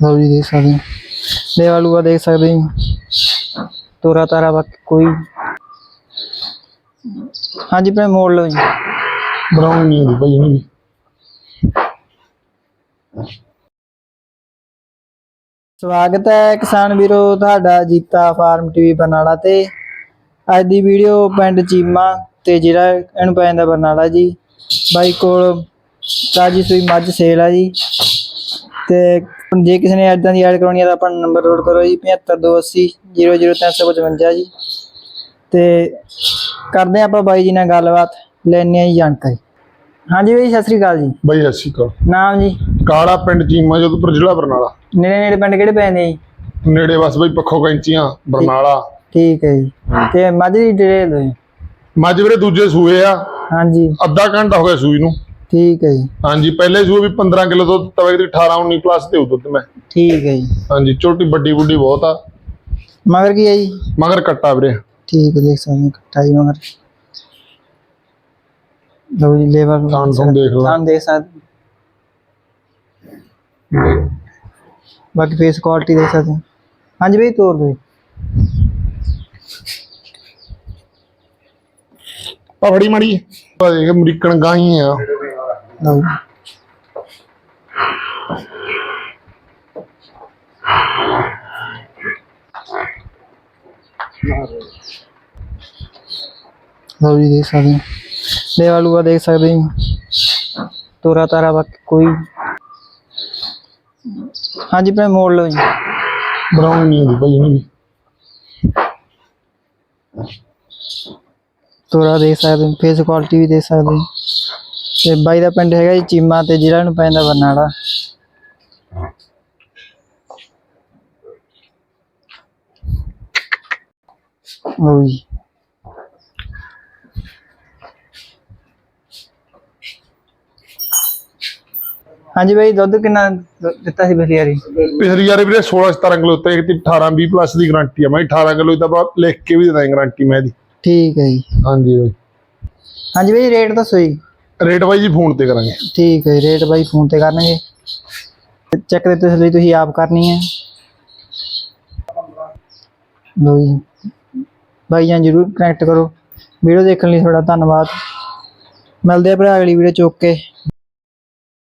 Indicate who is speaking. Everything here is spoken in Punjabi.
Speaker 1: ਲਓ ਜੀ ਦੇਖ ਸਕਦੇ ਹੋ। ਲੇਵਾ ਲੂਆ ਦੇਖ ਸਕਦੇ ਹੋ ਤੋਰਾ ਤਾਰਾ ਬਾਕੀ ਕੋਈ। ਹਾਂਜੀ ਭੈਣ ਮੋੜ ਲਓ ਜੀ।
Speaker 2: ਬਰਾਉਨ ਨਹੀਂ ਹੁੰਦੀ ਭਾਈ ਇਹਨਾਂ ਦੀ
Speaker 1: ਸਵਾਗਤ ਹੈ ਕਿਸਾਨ ਵੀਰੋ ਤੁਹਾਡਾ ਜੀਤਾ ਫਾਰਮ ਟੀਵੀ ਬਰਨਾਲਾ ਤੇ। ਅੱਜ ਦੀ ਵੀਡੀਓ ਪਿੰਡ ਚੀਮਾ ਤੇ ਜਿਹੜਾ ਇਹਨੂੰ ਪੈ ਜਾਂਦਾ ਬਰਨਾਲਾ ਜੀ। ਬਾਈ ਕੋਲ ਤਾਜੀ ਸੂਈ ਮੱਝ ਸੇਲ ਆ ਜੀ। ਤੇ ਜੇ ਕਿਸੇ ਨੇ ਐਦਾਂ ਦੀ ਐਡ ਕਰਾਉਣੀ ਹੈ ਤਾਂ ਆਪਣਾ ਨੰਬਰ ਨੋਟ ਕਰੋ ਜੀ 7528 00355 ਜੀ। ਤੇ ਕਰਦੇ ਆਪਾਂ ਬਾਈ ਜੀ ਨਾਲ ਗੱਲਬਾਤ ਲੈਣੇ ਆ ਜੀ ਜਾਣਕਾਰੀ। ਹਾਂਜੀ ਬਾਈ ਸਤਿ ਸ੍ਰੀ ਅਕਾਲ ਜੀ।
Speaker 2: ਬਾਈ ਅੱਸੀ ਕਾ
Speaker 1: ਨਾਮ ਜੀ?
Speaker 2: ਕਾਲਾ ਪਿੰਡ ਚੀਮਾ ਜੋਧਪੁਰ ਜ਼ਿਲ੍ਹਾ ਬਰਨਾਲਾ।
Speaker 1: ਨੇੜੇ ਨੇੜੇ ਪਿੰਡ ਕਿਹੜੇ ਪੈਂਦੇ ਜੀ?
Speaker 2: ਨੇੜੇ ਬਸ ਬਾਈ ਪੱਖੋ ਕੈਂਚੀਆਂ ਬਰਨਾਲਾ।
Speaker 1: ਠੀਕ ਹੈ ਜੀ। ਤੇ ਮੱਝ ਦੀ ਡਿਟੇਲ ਜੀ?
Speaker 2: ਮੱਝ ਵੀਰੇ ਦੂਜੇ ਸੂਏ ਆ।
Speaker 1: ਹਾਂਜੀ।
Speaker 2: ਅੱਧਾ ਘੰਟਾ ਹੋ ਗਿਆ ਸੂਈ ਨੂੰ।
Speaker 1: ਠੀਕ ਹੈ ਜੀ।
Speaker 2: ਹਾਂਜੀ ਪਹਿਲੇ ਸੂਏ ਵੀ 15 ਕਿਲੋ ਦੁੱਧ ਤਵੇ ਦੀ 18 19 ਪਲੱਸ ਤੇ ਦੁੱਧ ਮੈਂ।
Speaker 1: ਠੀਕ ਹੈ ਜੀ।
Speaker 2: ਹਾਂਜੀ ਛੋਟੀ ਵੱਡੀ ਬੁੱਢੀ ਬਹੁਤ ਆ।
Speaker 1: ਮਗਰ ਕੀ ਹੈ ਜੀ?
Speaker 2: ਮਗਰ ਕੱਟਾ ਵੀਰੇ।
Speaker 1: ਠੀਕ ਹੈ ਦੇਖ ਸਕਦੇ ਹੋ ਇਕੱਠਾ ਜੀ ਮਗਰ। ਲਓ ਜੀ ਲੇਵਰ
Speaker 2: ਥਾਂ ਥੂਣ ਦੇਖ ਲਾ।
Speaker 1: ਥਾਂ ਦੇਖ ਸਕਦੇ। ਬਾਕੀ ਫੇਸ ਕੁਆਲਿਟੀ ਦੇਖ ਸਕਦੇ। ਹਾਂਜੀ ਬਈ ਤੋਰ ਦਿਓ ਜੀ।
Speaker 2: ਆ ਫੜੀ ਮਾੜੀ ਦੇਖ ਅਮਰੀਕਨ ਗਾਈ ਆ।
Speaker 1: ਲਓ ਜੀ। ਲਓ ਜੀ ਦੇਖ ਸਕਦੇ ਹੋ ਲੇਵਾ ਲੂਆ ਦੇਖ ਸਕਦੇ ਹੋ ਤੋਰਾ ਤਾਰਾ ਬਾਕੀ ਕੋਈ ਹਾਂਜੀ ਭੈਣ ਮੋੜ ਲਓ ਜੀ
Speaker 2: ਬਰਾਉਨ ਨਹੀਂ ਹੁੰਦੀ ਭਾਈ ਇਹਨਾਂ ਦੀ
Speaker 1: ਤੋਰਾ ਦੇਖ ਸਕਦੇ ਹੋ ਫੇਸ ਕੁਆਲਿਟੀ ਵੀ ਦੇਖ ਸਕਦੇ ਹੋ ਤੇ ਬਾਈ ਦਾ ਪਿੰਡ ਹੈਗਾ ਜੀ ਚੀਮਾ ਤੇ ਜ਼ਿਲ੍ਹਾ ਨੂੰ ਪੈਂਦਾ ਬਰਨਾਲਾ। ਜੀ। ਹਾਂਜੀ ਬਾਈ ਦੁੱਧ ਕਿੰਨਾ ਦਿੱਤਾ ਸੀ ਪਿਛਲੀ ਵਾਰੀ
Speaker 2: ਪਿਛਲੀ ਵਾਰ ਵੀਰੇ 16 17 ਕਿਲੋ ਤੇ ਇੱਕ 18 20 ਪਲੱਸ ਦੀ ਗਾਰੰਟੀ ਆ। ਮੈਂ 18 ਕਿਲੋ ਦੀ ਆਪਾਂ ਲਿਖ ਕੇ ਵੀ ਦੇ ਦਾਂਗੇ ਗਾਰੰਟੀ ਮੈਂ ਇਹਦੀ।
Speaker 1: ਠੀਕ ਹੈ ਜੀ।
Speaker 2: ਹਾਂਜੀ ਬਾਈ।
Speaker 1: ਹਾਂਜੀ ਬਾਈ ਰੇਟ ਦੱਸੋ ਜੀ।
Speaker 2: ਰੇਟ ਬਾਈ ਜੀ ਫੋਨ ਤੇ ਕਰਾਂਗੇ।
Speaker 1: ਠੀਕ ਹੈ ਰੇਟ ਬਾਈ ਫੋਨ ਤੇ ਕਰਨਗੇ। ਚੈੱਕ ਦੇ ਤਸਲੀ ਤੁਸੀਂ ਆਪ ਕਰਨੀ ਹੈ। ਲੋ ਜੀ। ਬਾਈ ਜਾਂ ਜਰੂਰ ਕਨੈਕਟ ਕਰੋ। ਵੀਡੀਓ ਦੇਖਣ ਲਈ ਤੁਹਾਡਾ ਧੰਨਵਾਦ। ਮਿਲਦੇ ਆ ਭਰਾ ਅਗਲੀ ਵੀਡੀਓ ਚੁੱਕ ਕੇ